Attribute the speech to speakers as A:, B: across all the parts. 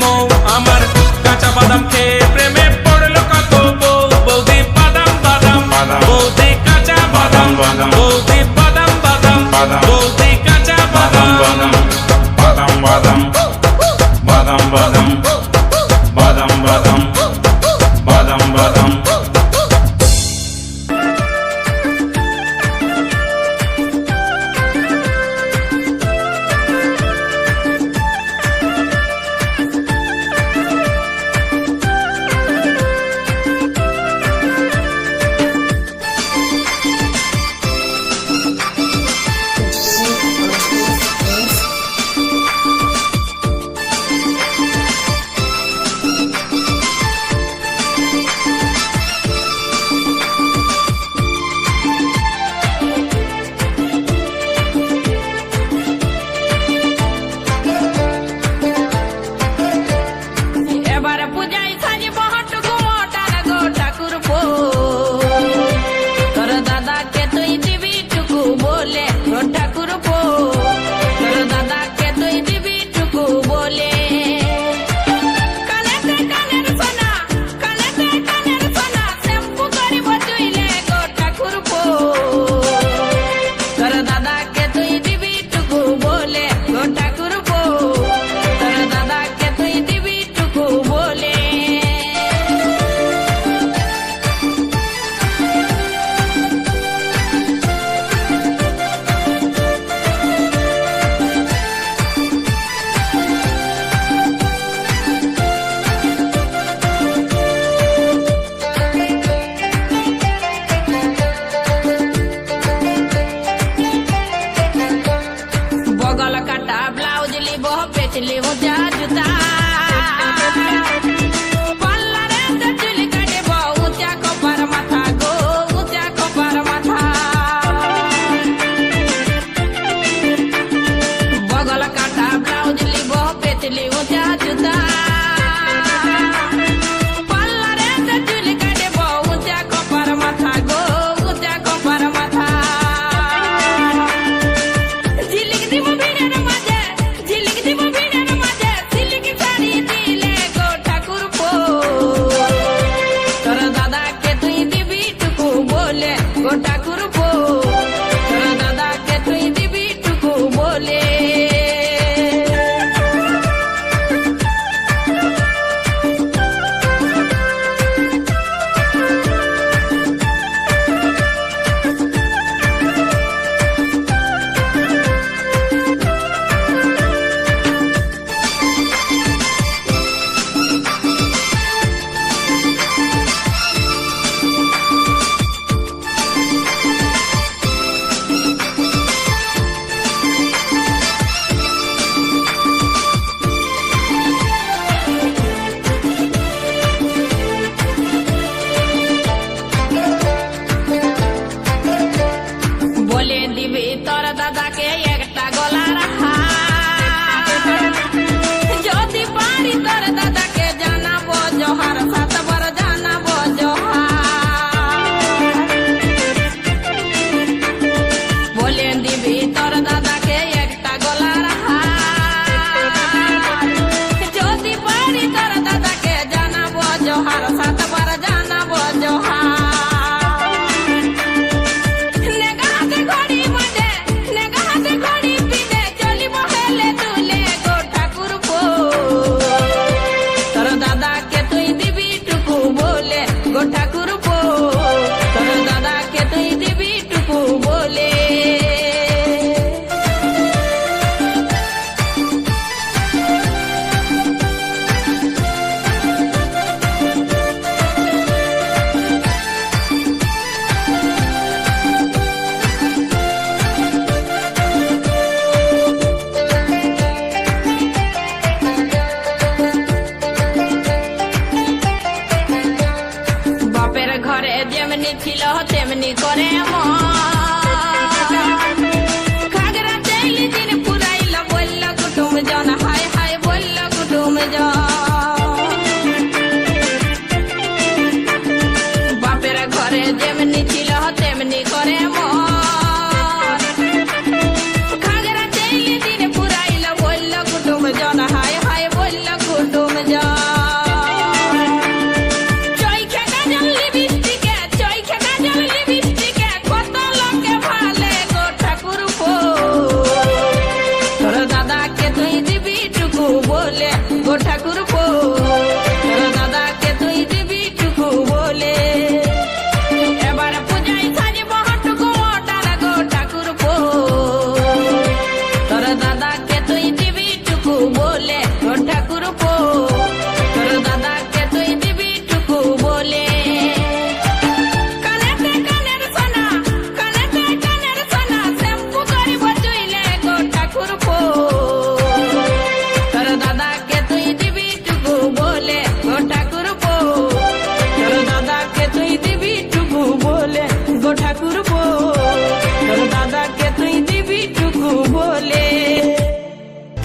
A: মৌ আমার কাঁচা বাদাম খেয়ে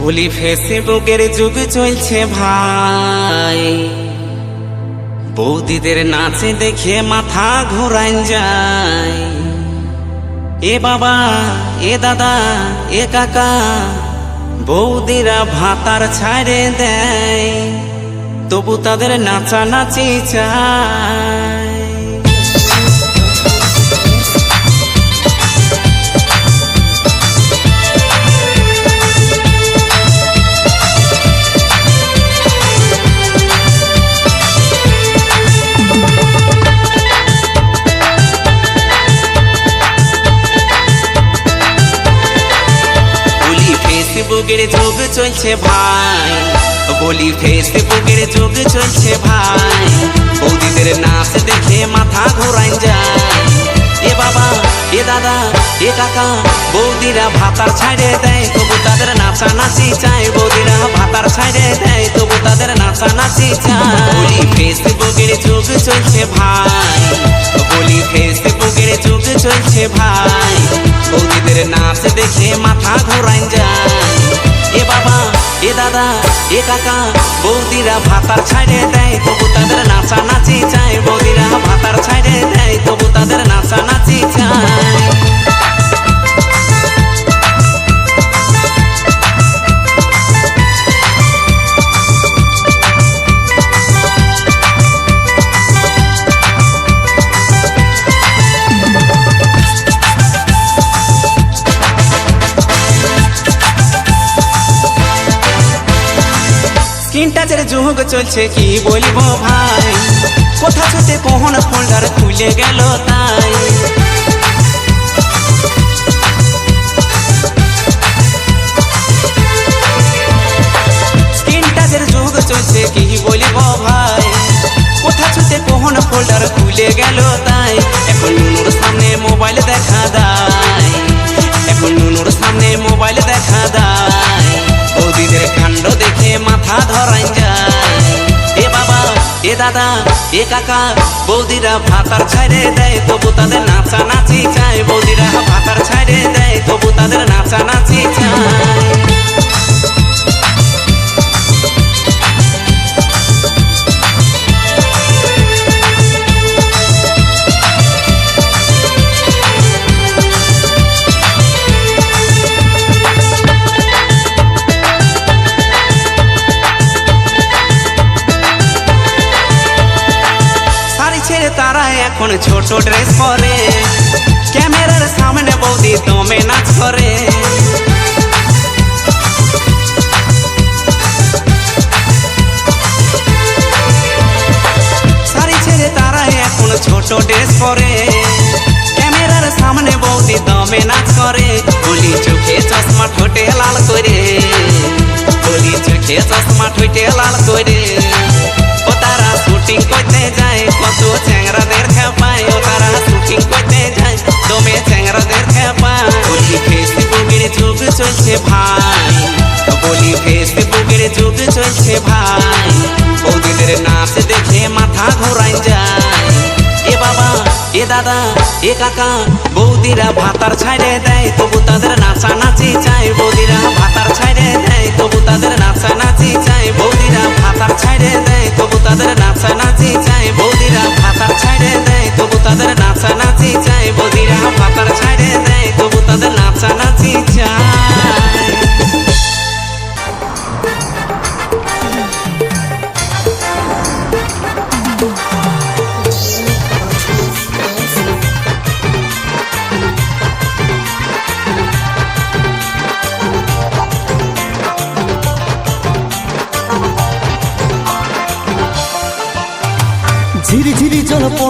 A: বলি
B: ফেসবুকের যুগ চলছে ভাই। বৌদিদের নাচে দেখে মাথা ঘোরান যায়। এ বাবা, এ দাদা, এ কাকা, বৌদিরা ভাতার ছাড়ে দেয়। তবু তাদের নাচানাচি চায়। ফেসবুকের যুগ চলছে ভাই। বলি ফেসবুকের যুগ চলছে ভাই। বৌদিদের নাচ দেখে মাথা ঘোরাই যায়। এ বাবা, এ দাদা, এ কাকা, বৌদিরা ভাতার ছাড়ে দেয়, তবু তাদের নাচা নাচি চায় বৌদিরা ভাতার ছাড়ে দেয়, তবু তাদের নাচা নাচি চায় বলি ফেসবুকের যুগ চলছে ভাই। বলি ফেসবুকের যুগ চলছে ভাই। বৌদিদের নাচ দেখে মাথা ঘোরাই যায়। এ বাবা, এ দাদা, এ কাকা, বৌদিরা ভাতার ছাড়ে দেয়, তবু তাদের নাচা নাচি চায়। বৌদিরা ভাতার ছাড়ে দেয়, তবু তাদের নাচা নাচি চায়। স্ক্রিন যুগ চলছে, কি বলব ভাই? কোথা ছুটে কোহন ফোল্ডার খুলে গেল তাই? চলছে, কি বলব ভাই? কোথা ছুটে কোহন ফোল্ডার খুলে গেল তাই? দাদা, এ কাকা, বৌদিরা ভাতার ছাইড়ে দেয়, তবু তাদের নাচা নাচি চায় বৌদিরা ভাতার ছাইড়ে দেয়, তবু তাদের নাচা নাচি চায় তারা এখন ছোট ড্রেস পরে। ক্যামেরার সামনে বৌদি দমে নাচ করে। শাড়ি ছেড়ে তারা এখন ছোট ড্রেস পরে। ক্যামেরার সামনে বৌদি দমে নাচ করে। বলি, চোখে চশমা ঠোঁটে লাল করে। বলি, চোখে চশমা ঠোঁটে লাল করে। তারা শুটিং করতে যায়। কত চ্যাংরাদের খেপায় তারা শুটিং করতে যায়। দমে চ্যাংরাদের খেপায়। বলি ফেসবুকের যুগ চলছে ভাই। বলি ফেসবুকের যুগ চলছে ভাই। দাদা, এ কাকা, বৌদিরা ভাতার ছাইড়ে দেয়, তবু তাদের নাচা নাচি চাই। বৌদিরা ভাতার ছাইড়ে দেয়, তবু তাদের নাচা নাচি চাই। বৌদিরা ভাতার ছাইড়ে দেয়, তবু তাদের নাচা নাচি চাই। বৌদিরা ভাতার ছাইড়ে দেয়, তবু তাদের নাচা নাচি চাই। বৌদিরা ভাতার ছাইড়ে দেয়, তবু তাদের নাচা নাচি চাই।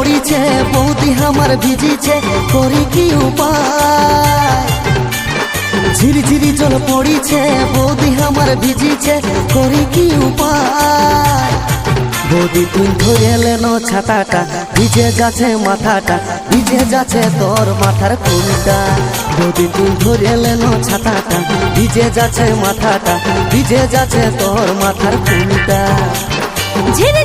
C: পড়িছে বৌদি আমার ভিজিছে, করি কি উপায়? ঝিরি ঝিরি জল পড়িছে, বৌদি আমার ভিজিছে, করি কি উপায়? বৌদি তুই ধরে এলেন ছাতাটা, ভিজে যাচ্ছে মাথাটা, ভিজে যাচ্ছে তোর মাথার কুলটা। বৌদি তুই ধরে এলেন ছাতাটা, ভিজে যাচ্ছে মাথাটা, ভিজে যাচ্ছে তোর মাথার কুলটা।
D: ঝিরে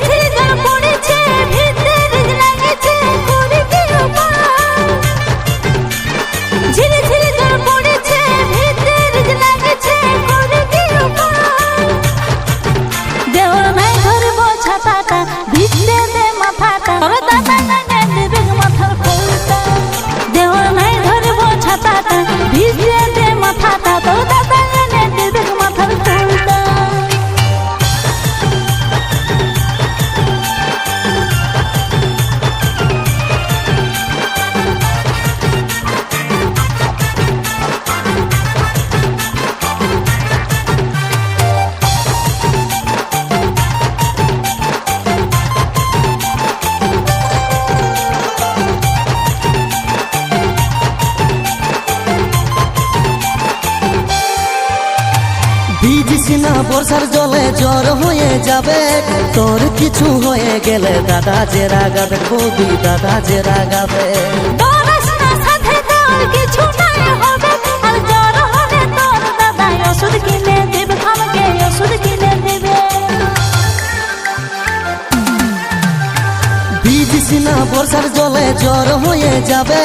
C: বর্ষার জলে জ্বর হয়ে যাবে। তোর কিছু হয়ে গেলে দাদা যে রাগাবে কবি দাদা যে রাগাবে।
D: দরস না সাথে তোর কিছু নাই হবে। আর জ্বর হলে তোর দাদাই ওষুধ কিনে দেবে আমাকে ওষুধ কিনে দেবে।
C: ভিজিস না বর্ষার জলে জ্বর হয়ে যাবে।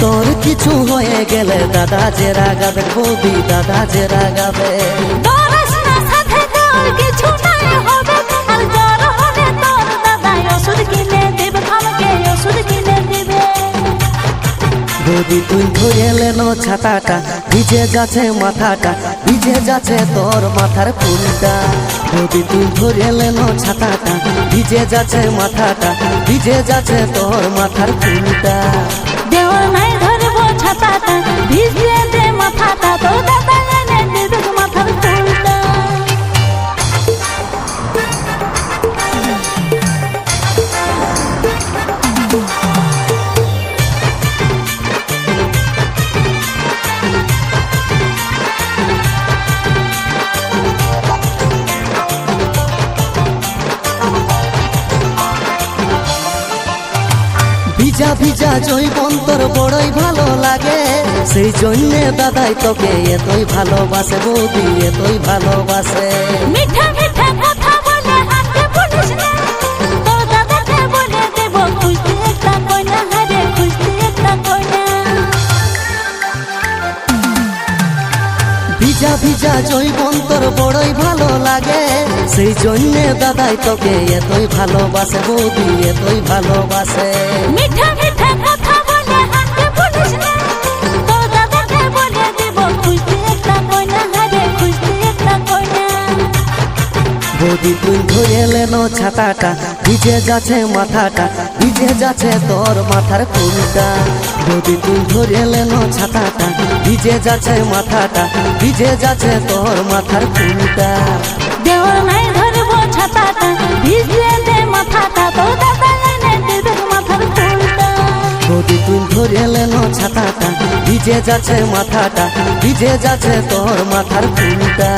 C: তোর কিছু হয়ে গেলে দাদা যে রাগাবে কবি দাদা যে রাগাবে। বৌদি তুই ধরে এলেন ছাতাটা ভিজে যাচ্ছে মাথাটা ভিজে যাচ্ছে তোর মাথার ফুলটা। বৌদি তুই ধরে এলেন ছাতাটা ভিজে যাচ্ছে মাথাটা ভিজে যাচ্ছে তোর মাথার ফুলটা।
D: দেওয়ার নাই ধরব ছাতাটা ভিজে দে মাথাটা তোর দাদা
C: জৈবন তোর বড়ই ভালো লাগে। সেই জন্যে দাদাই তোকে এতই ভালোবাসে বৌদি এতই ভালোবাসে।
E: মিঠা মিঠা কথা বলে হাতে পুলিশ না। তোর দাদাকে বলে দেব খুঁজতে একটা কইনা হারে খুঁজতে একটা কইনা
C: ভিজা ভিজা জৈবন তোর বড়ই ভালো লাগে। সেই জন্যে দাদাই তোকে এতই ভালোবাসে বৌদি এতই ভালোবাসে।
E: মিঠা মিঠা
C: বৌদি তুই ধরে এলেন ছাতাটা ভিজে যাচ্ছে মাথাটা ভিজে যাচ্ছে তোর মাথার ফুলটা বৌদি তুই ধরে এলেন ছাতাটা ভিজে যাচ্ছে মাথাটা ভিজে যাচ্ছে তোর মাথার ফুলটা
E: দেওয়ার নাই ধরবো ছাতাটা ভিজলে দে মাথাটা তোর দাদা মাথার ফুলটা
C: বৌদি তুই ধরে এলেন ছাতাটা ভিজে যাচ্ছে মাথাটা ভিজে যাচ্ছে তোর মাথার ফুলটা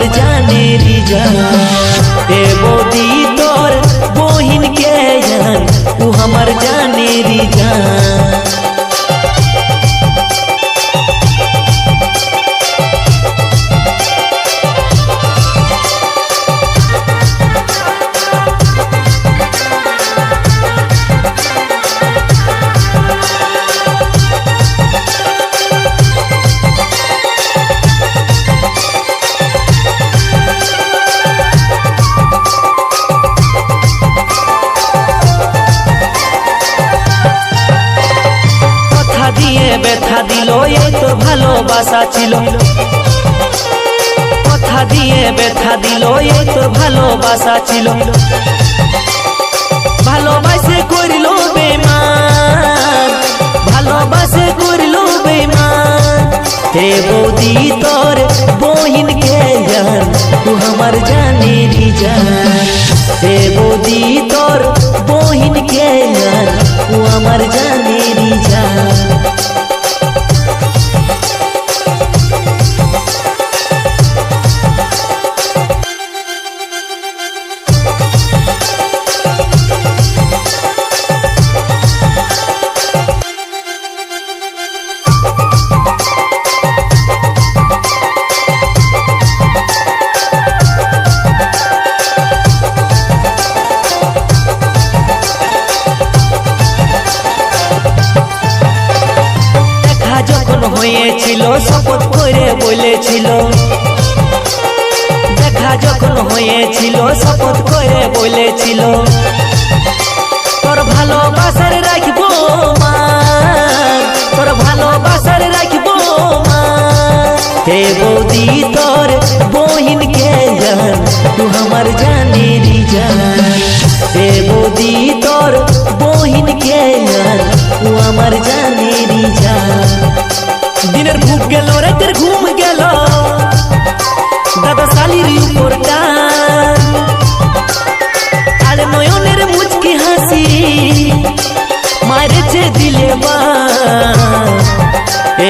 F: আমার জানের জান এ বৌদি তোর বহিন কে জান ও আমার জানের ভালোবাসা ছিল। কথা দিয়ে ব্যথা দিল এই তোর ভালোবাসা ছিল। ভালোবাসে করিল বেমান ভালোবাসে করিল বেমান হে বৌদি, তোর বহিন কে জান? তু আমার জানেরি জান। হে বৌদি, তোর দেখা যখন হয়েছিল, শপথ করে বলেছিল, তোর ভালোবাসার রাখব মা, তোর ভালোবাসার রাখব হে বৌদি, তোর বহিন কে জান তু আমার জানেরি জান। হে বৌদি, তোর বহিন কে জান তু আমার জানেরি জান। দিনের ভুক গেল, রাতের ঘুম গেল দাদা শালির উপরটা। আর নয়নের মুচকি হাসি মারেছে দিলে বা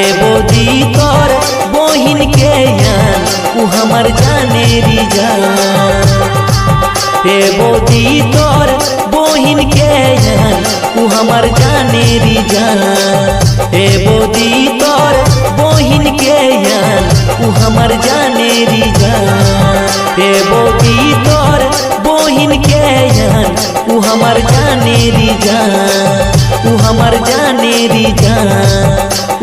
F: এ বৌদি তোর होहिन के यान उ हमर जाने री जान। ए बोधी तोर बोहिन के यान उ हमर जाने री जान। ए बोधी तोर बोहिन के यान उ हमर जाने री जान। ए बोधी तोर बोहिन के यान उ हमर जाने री जान। ও আমার জানেরি জান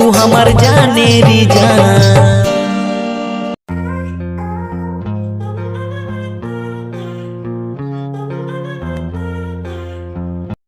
F: ও আমার জানেরি জান।